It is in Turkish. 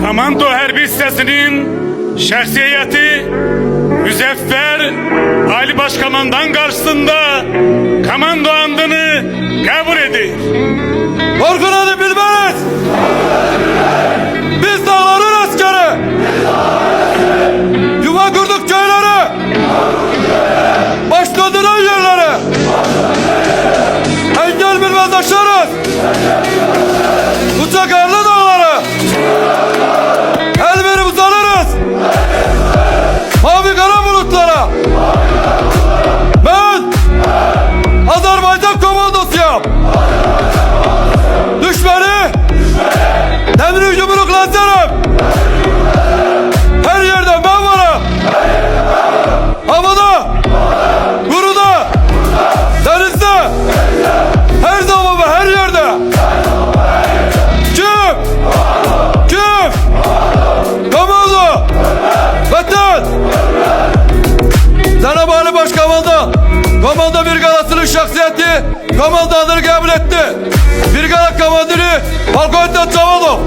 Komando Herbi Sitesi'nin şahsiyeti Müzeffer Ali Başkomandan karşısında komando andını kabul edir. Korkulanı bilmez. Biz dağların askeri. Yuva kurduk köylere. Başladıran yerlere. Engel bilmez aşarız. Uçak erli Komando Brigadası'nın şahsiyeti Komandanlığı kabul etti. Brigada komandiri Balkonta Çavalov